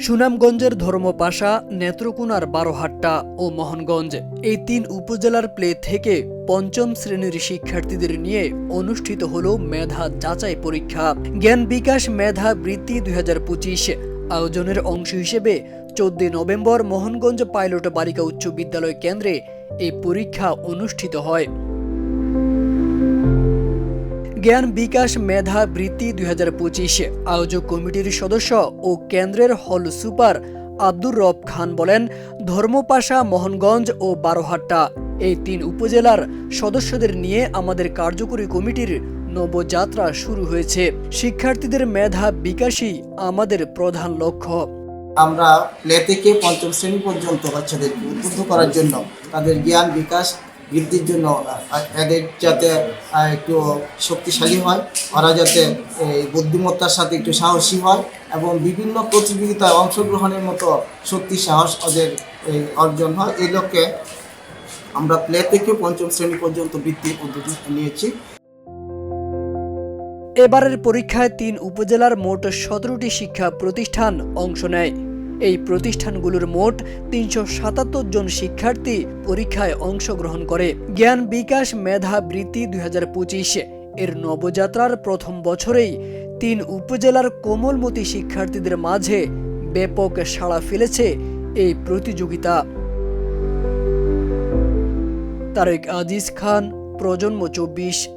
সুনামগঞ্জের ধর্মপাশা, নেত্রকোনার বারোহাট্টা ও মোহনগঞ্জ। এই তিন উপজেলার প্লে থেকে পঞ্চম শ্রেণির শিক্ষার্থীদের নিয়ে অনুষ্ঠিত হল মেধা যাচাই পরীক্ষা। জ্ঞান বিকাশ মেধা বৃত্তি দুই হাজার পঁচিশ। আয়োজনের অংশ হিসেবে চোদ্দই নভেম্বর মোহনগঞ্জ পাইলট বালিকা উচ্চ বিদ্যালয় কেন্দ্রে এই পরীক্ষা অনুষ্ঠিত হয়। জ্ঞান বিকাশ মেধা বৃত্তি দুই হাজার পঁচিশে। আয়োজক কমিটির সদস্য ও কেন্দ্রের হল সুপার আব্দুর রব খান বলেন, ধর্মপাশা, মোহনগঞ্জ ও বারোহাট্টা এই তিন উপজেলার সদস্যদের নিয়ে আমাদের কার্যকরী কমিটির নবযাত্রা শুরু হয়েছে। শিক্ষার্থীদের মেধা বিকাশই আমাদের প্রধান লক্ষ্য। আমরা প্লে থেকে পঞ্চম শ্রেণি পর্যন্ত বাচ্চাদেরকে উদ্বুদ্ধ করার জন্য তাদের জ্ঞান বিকাশ বৃদ্ধির জন্য এদের যাতে একটু শক্তিশালী হয়, ওরা যাতে এই বুদ্ধিমত্তার সাথে একটু সাহসী হয় এবং বিভিন্ন প্রতিযোগিতায় অংশগ্রহণের মতো শক্তি, সাহস ওদের অর্জন হয়। এই লক্ষ্যে আমরা প্লে থেকে পঞ্চম শ্রেণি পর্যন্ত বৃত্তির উদ্যোগ নিয়েছি। এবারের পরীক্ষায় তিন উপজেলার মোট সতেরোটি শিক্ষা প্রতিষ্ঠান অংশ নেয়। এই প্রতিষ্ঠানগুলোর মোট তিনশো সাতাত্তর জন শিক্ষার্থী পরীক্ষায় অংশগ্রহণ করে। জ্ঞান বিকাশ মেধা বৃত্তি দুই হাজার পঁচিশ। এর নবযাত্রার প্রথম বছরেই তিন উপজেলার কোমলমতি শিক্ষার্থীদের মাঝে ব্যাপক সাড়া ফেলেছে এই প্রতিযোগিতা। তারেক আজিজ খান, প্রজন্ম চব্বিশ।